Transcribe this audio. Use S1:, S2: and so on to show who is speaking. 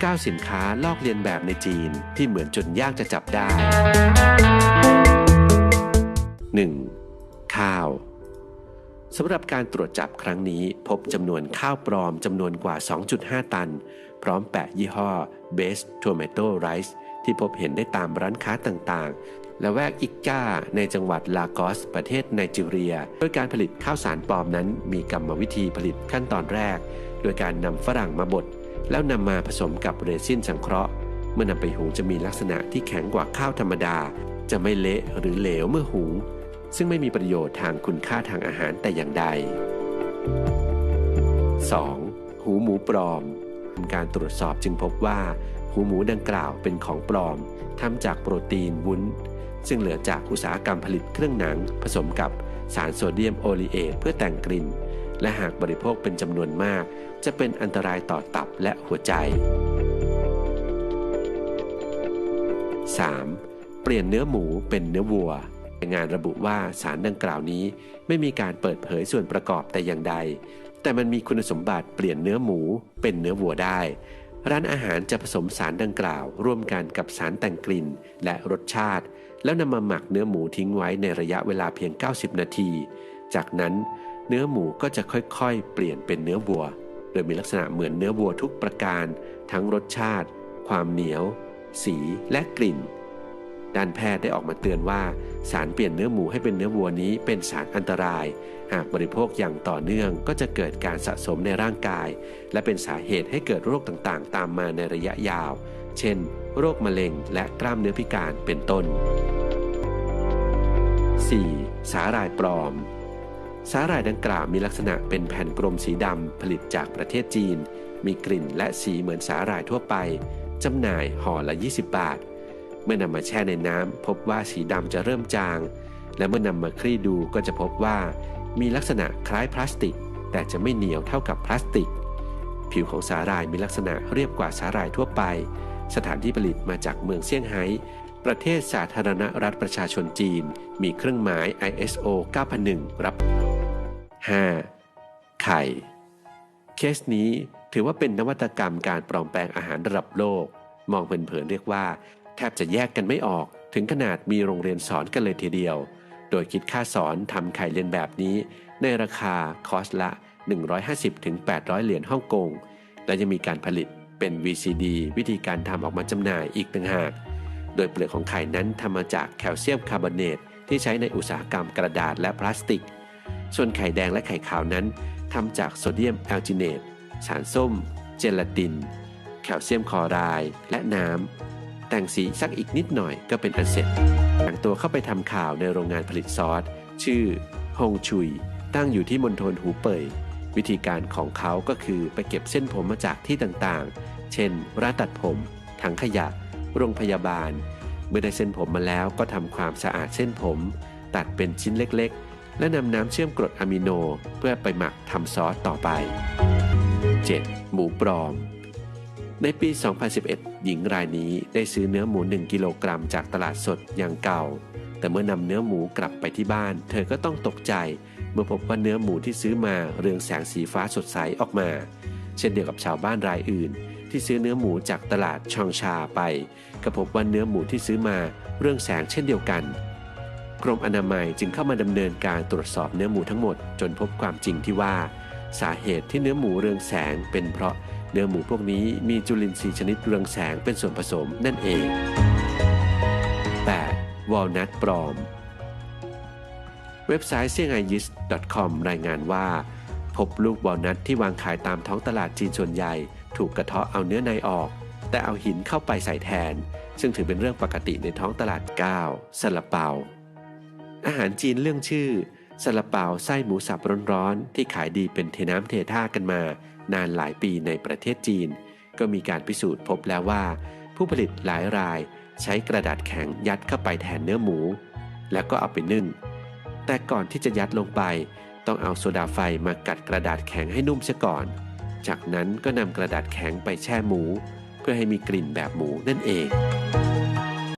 S1: 9 สินค้าลอกเลียนแบบในจีนที่เหมือนจนยากจะจับได้ 1. ข้าวสำหรับการตรวจจับครั้งนี้พบจำนวนข้าวปลอมจำนวนกว่า 2.5 ตัน พร้อมแปะยี่ห้อ Best Tomato Rice ที่พบเห็นได้ตามร้านค้าต่างๆ และแวกอิกกาในจังหวัดลากอส ประเทศไนจีเรีย โดยการผลิตข้าวสารปลอมนั้น มีกรรมวิธีผลิตขั้นตอนแรก โดยการนำฝรั่งมาบด แล้วนำมาผสมกับเรซินสังเคราะห์ เมื่อนำไปหุงจะมีลักษณะที่แข็งกว่าข้าวธรรมดา จะไม่เละหรือเหลวเมื่อหุง ซึ่งไม่มีประโยชน์ทางคุณค่าทางอาหารแต่อย่างใด 2. หูหมูปลอมการตรวจสอบจึงพบว่า หูหมูดังกล่าวเป็นของปลอมทำจากโปรตีนวุ้น ซึ่งเหลือจากอุตสาหกรรมผลิตเครื่องหนัง ผสมกับสารโซเดียมโอลีเอทเพื่อแต่งกลิ่น และหากบริโภคเป็นจำนวนมาก จะเป็นอันตรายต่อตับและหัวใจ 3. เปลี่ยนเนื้อหมูเป็นเนื้อวัวงานระบุว่าสารดังกล่าวนี้ไม่มีการเปิดเผยส่วนประกอบแต่อย่างใด แต่มันมีคุณสมบัติเปลี่ยนเนื้อหมูเป็นเนื้อวัวได้ ร้านอาหารจะผสมสารดังกล่าว ร่วมกันกับสารแต่งกลิ่นและรสชาติ แล้วนำมาหมักเนื้อหมูทิ้งไว้ในระยะเวลาเพียง 90 นาที จากนั้น เนื้อหมูก็จะค่อยๆ เปลี่ยนเป็นเนื้อวัว โดยมีลักษณะเหมือนเนื้อวัวทุกประการ ทั้งรสชาติ ความเหนียว สีและกลิ่น ด้านแพทย์ได้ออกมาเตือนว่า สารเปลี่ยนเนื้อหมูให้เป็นเนื้อวัวนี้เป็นสารอันตราย หากบริโภคอย่างต่อเนื่องก็จะเกิดการสะสมในร่างกาย และเป็นสาเหตุให้เกิดโรคต่างๆ ตามมาในระยะยาว เช่น โรคมะเร็งและกล้ามเนื้อพิการเป็นต้น 4. สาหร่ายปลอม สาหร่ายดังกล่าวมีลักษณะเป็นแผ่นกลมสีดำผลิตจากประเทศจีน มีกลิ่นและสีเหมือนสาหร่ายทั่วไปจำหน่ายห่อละ 20 บาท เมื่อนำมาแช่ในน้ำพบว่าสีดำจะเริ่มจาง และเมื่อนำมาคลี่ดูก็จะพบว่า มีลักษณะคล้ายพลาสติก แต่จะไม่เหนียวเท่ากับพลาสติก ผิวของสาหร่ายมีลักษณะเรียบกว่าสาหร่ายทั่วไป สถานที่ผลิตมาจากเมืองเซี่ยงไฮ้ประเทศสาธารณรัฐประชาชนจีน มีเครื่องหมาย ISO 9001 รับ 5. ไข่ เคสนี้ถือว่าเป็นนวัตกรรมการปลอมแปลงอาหารระดับโลก มองเผินๆเรียกว่า แทบจะแยกกันไม่ออกถึงขนาดมีโรงเรียนสอนกันเลยทีเดียว โดยคิดค่าสอนทำไข่เรียนแบบนี้ ในราคาคอสละ 150-800 เหรียญฮ่องกง และยังมีการผลิตเป็น VCD วิธีการทำออกมาจำหน่ายอีกต่างหาก โดยเปลือกของไข่นั้นทำมาจากแคลเซียมคาร์บอเนตที่ใช้ในอุตสาหกรรมกระดาษและพลาสติก ส่วนไข่แดงและไข่ขาวนั้นทำจากโซเดียมแอลจิเนต สารส้ม เจลาติน แคลเซียมคลอไรด์และน้ำ แต่งสีสักอีกนิดหน่อยก็เป็นอันเสร็จแต่งตัวเข้าไปทำข่าวในโรงงานผลิตซอส ชื่อฮงชุย ตั้งอยู่ที่มณฑลหูเป่ย วิธีการของเขาก็คือไปเก็บเส้นผมมาจากที่ต่างๆ เช่น ร้านตัดผม ถังขยะ โรงพยาบาล เมื่อได้เส้นผมมาแล้วก็ทำความสะอาดเส้นผม ตัดเป็นชิ้นเล็กๆ และนำน้ำเชื่อมกรดอะมิโนเพื่อไปหมักทำซอสต่อไป 7. หมูปลอม ในปี 2011 หญิงรายนี้ได้ซื้อเนื้อหมู 1 กิโลกรัมจากตลาดสดอย่างเก่า แต่เมื่อนำเนื้อหมูกลับไปที่บ้าน เธอก็ต้องตกใจ เมื่อพบว่าเนื้อหมูที่ซื้อมาเรืองแสงสีฟ้าสดใสออกมา เช่นเดียวกับชาวบ้านรายอื่น ที่ซื้อเนื้อหมูจากตลาดชองชาไปก็พบว่าเนื้อหมูที่ซื้อมาเรืองแสงเช่นเดียวกัน กรมอนามัยจึงเข้ามาดำเนินการตรวจสอบเนื้อหมูทั้งหมดจนพบความจริงที่ว่า สาเหตุที่เนื้อหมูเรืองแสง เป็นเพราะเนื้อหมูพวกนี้มีจุลินทรีย์ชนิดเรืองแสงเป็นส่วนผสมนั่นเอง 8. วอลนัทปลอม เว็บไซต์ s i a n g a i y i s c o m รายงานว่า พบลูกวอลนัทที่วางขายตามท้องตลาดจีนส่วนใหญ่ ถูกกระเทาะเอาเนื้อในออก แต่เอาหินเข้าไปใส่แทน ซึ่งถือเป็นเรื่องปกติในท้องตลาดก้าวซาลาเปา อาหารจีนเรื่องชื่อซาลาเปาไส้หมูสับร้อนๆที่ขายดีเป็นเทน้ำเทท่ากันมา นานหลายปีในประเทศจีน ก็มีการพิสูจน์พบแล้วว่า ผู้ผลิตหลายรายใช้กระดาษแข็งยัดเข้าไปแทนเนื้อหมู แล้วก็เอาไปนึ่ง แต่ก่อนที่จะยัดลงไป ต้องเอาโซดาไฟมากัดกระดาษแข็งให้นุ่มเสียก่อน จากนั้นก็นำกระดาษแข็งไปแช่หมู เพื่อให้มีกลิ่นแบบหมูนั่นเอง